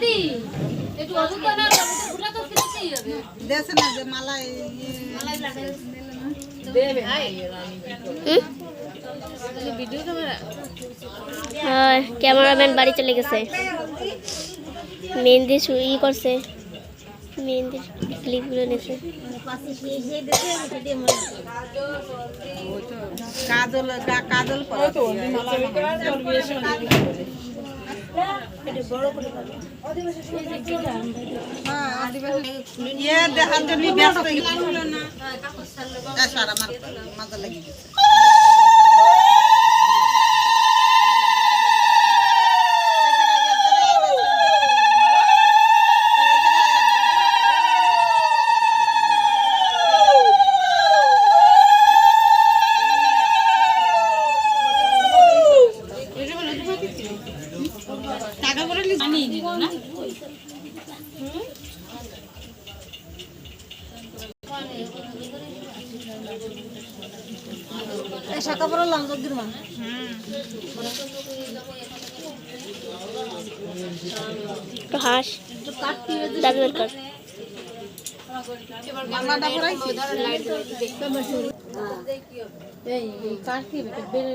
দাদি একটু না তো হবে? দেশে না যে মালাই ইয়ে, মালাই লাগে দেবে ক্যামেরাম্যান বাড়ি চলে গেছে। মেহেন্দি ই করছে। মেহেন্দি ক্লিপগুলো নিয়েছে কাজল কাজল দেখার জন্য ব্যস্ত সর, আমার মাথা লেগে গেছে। করে আনিয়ে দিল না শাখা পড়া দাবি বের কর। এই কার বেড়ে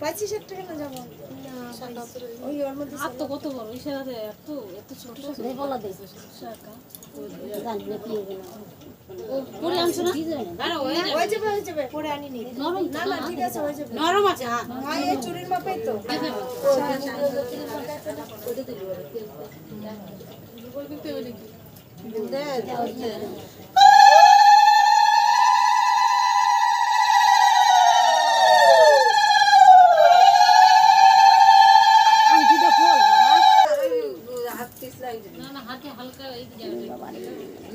পঁচিশ হাজার টাকা না যাব? ওই ওর মধ্যে আর তো কত বড় ওই সাথে এত এত ছোট শাখা ও পরে আনছো না? আরে হয়ে যাবে। হয়ে যাবে পরে আনি নি নরম না না ঠিক আছে হয়ে যাবে। নরম আছে হ্যাঁ। হয় এই চুরির মাপেই তো। দে, দে। না না হাতে হালকা এই জায়গাটা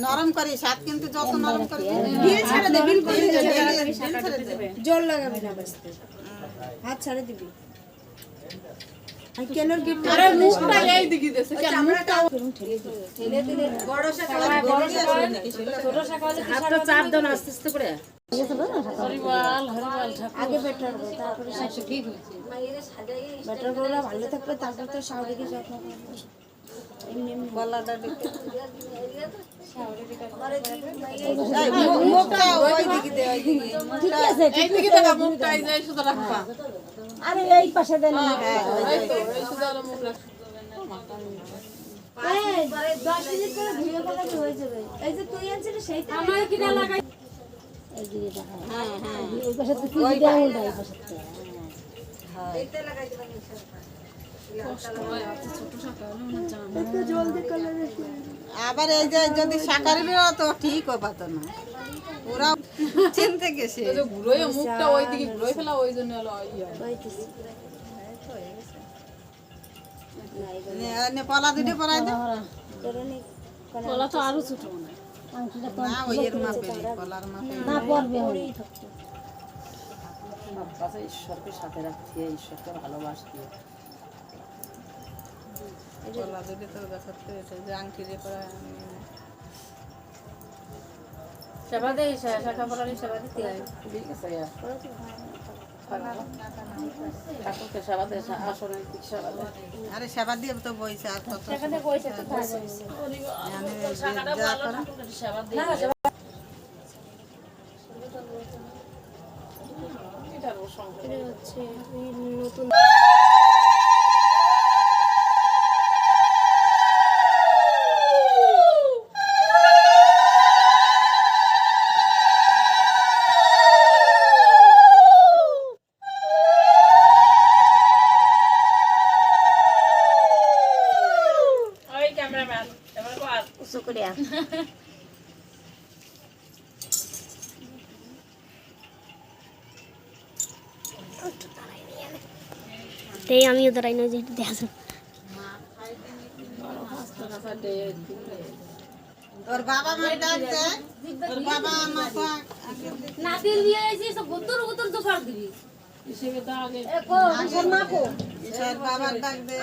নরম করি সাত কিন্তু যত নরম করি বিল ছেড়ে দে বিল করে দে বিল ছেড়ে দে। জোর লাগাবি না বাসতে হাত ছাড়ে দিবি। আগে বেটার তারপরে ঠিক হয়েছে বেটার ভালো থাকবে তারপর তো যত্ন করবে। ওই ওই আরে এই পাশে দেন না হ্যাঁ, ওই যে। এই, দশ মিনিট করে ভিডিও কল হয়ে যাবে এই যে তুই আনছিলি সেইটা আমার কিনা লাগাই হ্যাঁ, হ্যাঁ। ওই আবার এই যে যদি সাকারি বেরো তো ঠিক হবে তো না। ওরা চিনতে গেছে। মুখটা ওই দিকে ঘুরে ফেলা ওই জন্য হলো নে- নে পলা দুটো পরাই দে। কলা তো আরও ছোট না ওই এর মাপে পলার মাপে বাচ্চা ঈশ্বরকে সাথে রাখতে ঈশ্বরকে ভালোবাসতে। পলা দুটো তো দেখাতে হয়েছে যে আংটি রে পরা সেবা দেই শাখা পড়ালে সেবা দিতে হয়। ঠিক আছে ঠাকুরকে সেবা দেয় আসনে সেবা দেয় আরে সেবা দিয়ে তো বইছে আর কত এখানে পয়সা তো থাকবে আমি যে- যা করা সেবা দেয় এটার ওর সংসার হচ্ছে নতুন ওই ক্যামেরাম্যান এবার কর শুক্রিয়া তাই আমিও দাঁড়াই না যেটা দেখা যায়। তোর বাবা মার ডাকছে তোর বাবা মা নাতির বিয়ে হয়েছে সব গুতুর গুতুর জোফার দিবি। হিসেবে তো আগে ঈশ্বর বাবার ডাক দে।